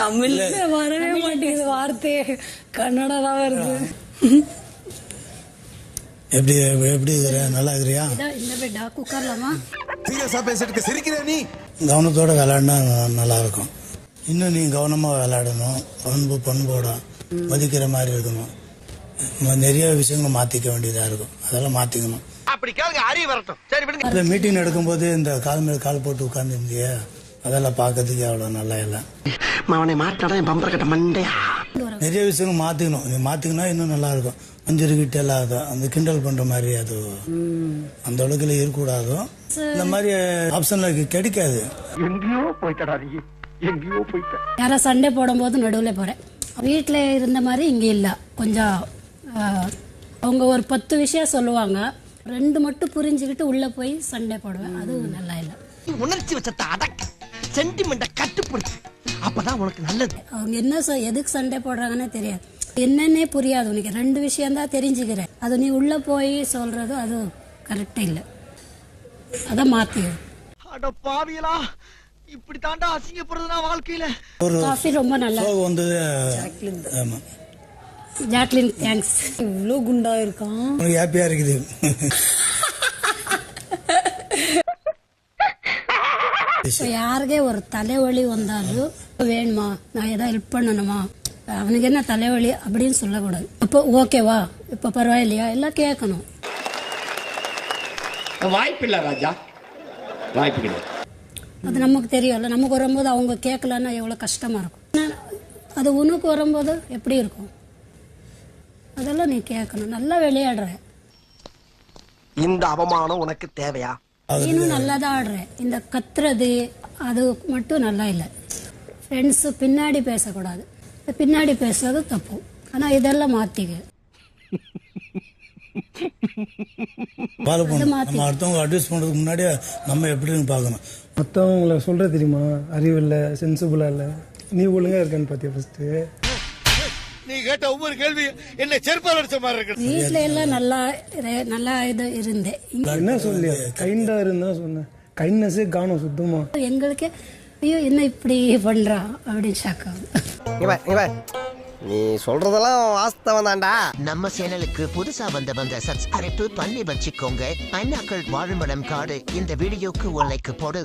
தமிழ்ல வரவே மாட்டேங்குது வார்த்தையே. கன்னடா தான் வருது. எப்படி எப்படி இருக்கிற நல்லா இருக்கிறியா? இந்த சீரியஸா பேசிட்டு சிரிக்கிற நீ? கவனத்தோட விளையாடினா நல்லா இருக்கும். இன்னும் நீ கவனமாக விளையாடணும். பண்பு பண்போட மதிக்கிற மாதிரி இருக்கணும். நிறைய விஷயங்களை மாற்றிக்க வேண்டியதாக இருக்கும். அதெல்லாம் மாற்றிக்கணும் அப்படி கேளுங்க அறிவு வரட்டும். சரி மீட்டிங் நடக்கும்போது இந்த கால் மேல் கால் போட்டு உட்காந்துருந்தியே அதெல்லாம் பார்க்கறதுக்கு அவ்வளோ நல்லா இல்லை. அவனை மாட்டாடா என் பம்பர கட்ட மண்டையா? நிறைய விஷயங்கள் மாற்றிக்கணும். நீ மாற்றிக்கினா இன்னும் நல்லா இருக்கும் அஞ்சுருக்கிட்ட இல்லாத அந்த கிண்டல் பண்ணுற மாதிரி அது. அந்த அளவுக்குல இருக்கக்கூடாதோ. இந்த மாதிரி ஆப்ஷன்ல கிடைக்காது. எங்கேயோ போயிட்டடா நீ. எங்கேயோ போயிட்ட. யாரா சண்டே போடும்போது நடுவில் போறேன். வீட்டில் இருந்த மாதிரி இங்கே இல்லை. கொஞ்சம் அவங்க ஒரு பத்து விஷயம் சொல்லுவாங்க. ரெண்டு மட்டும் புரிஞ்சுக்கிட்டு உள்ள போய் சண்டை போடுவேன். அது நல்லா இல்லை. உணர்ச்சி வச்சத்தை அடக்க. சென்டிமெண்ட கட்டுப்படுத்து. அப்பதான் உனக்கு நல்லது. அவங்க என்ன சொ- எதுக்கு சண்டை போடுறாங்கன்னே தெரியாது. என்னன்னே புரியாது உனக்கு. ரெண்டு விஷயம் தான் தெரிஞ்சுக்கிறேன். அது நீ உள்ள போய் சொல்றது அது கரெக்டா இல்லை. அதை மாத்தி அட பாவியலா இப்படி தாண்டா அசிங்கப்படுறதுனா வாழ்க்கையில. ஒரு காஃபி ரொம்ப நல்லா ஆமா. ஜாக்லின் தேங்க்ஸ் இவ்வளோ குண்டா இருக்கான். ஹாப்பியா இருக்குது. யாருக்கே ஒரு தலைவலி வந்தாலும் வேணுமா? நான் ஏதாவது ஹெல்ப் பண்ணணுமா? அவனுக்கு என்ன தலைவலி அப்படின்னு சொல்லக்கூடாது. அப்போ ஓகேவா இப்போ பரவாயில்லையா? எல்லாம் கேட்கணும். வாய்ப்பில்லை ராஜா. வாய்ப்பு கிடையாது. அது நமக்கு தெரியும்ல. நமக்கு வரும்போது அவங்க கேட்கலன்னா எவ்வளோ கஷ்டமா இருக்கும். அது உனக்கு வரும்போது எப்படி இருக்கும்? அதெல்லாம் நீ கேட்கணும். நல்லா விளையாடுற. இந்த அவமானம் உனக்கு தேவையா? நீனும் நல்லா தான் ஆடுற இந்த கத்துறது அது மட்டும் நல்லா இல்லை. ஃப்ரெண்ட்ஸு பின்னாடி பேசக்கூடாது. பின்னாடி பேசுறது தப்பு. ஆனால் இதெல்லாம் மாற்றிக்க ஃபாலோ பண்ணணும் நம்ம அடுத்தவங்க அட்வைஸ் பண்றதுக்கு முன்னாடியே நம்ம எப்படின்னு பார்க்கணும். மற்றவங்கள சொல்ற தெரியுமா? அறிவு இல்லை சென்சிபிளா இல்லை. நீ ஒழுங்கா இருக்கான்னு பார்த்தியா ஃபர்ஸ்ட் நீ கேட்ட ஒவ்வொரு கேள்வி என்ன செருப்பால் அடிச்ச மாதிரி இருக்கு. வீட்டில் எல்லாம் நல்லா நல்லா இது இருந்தேன் என்ன சொல்லியா கைண்டா இருந்தா சொன்னேன் கைண்ட்னஸே காணும் சுத்தமா. எங்களுக்கே ஐயோ என்ன இப்படி பண்றா? அப்படின்னு ஷாக் ஆகுது. நீ சொல்றதெல்லாம் வாஸ்தவம் தான்டா. நம்ம சேனலுக்கு புதுசா வந்தவங்க சப்ஸ்கிரைப் பண்ணி வச்சுக்கோங்க. பைனாக்கள் வாழுமிடம் காடு. இந்த வீடியோக்கு ஒரு லைக் போடு.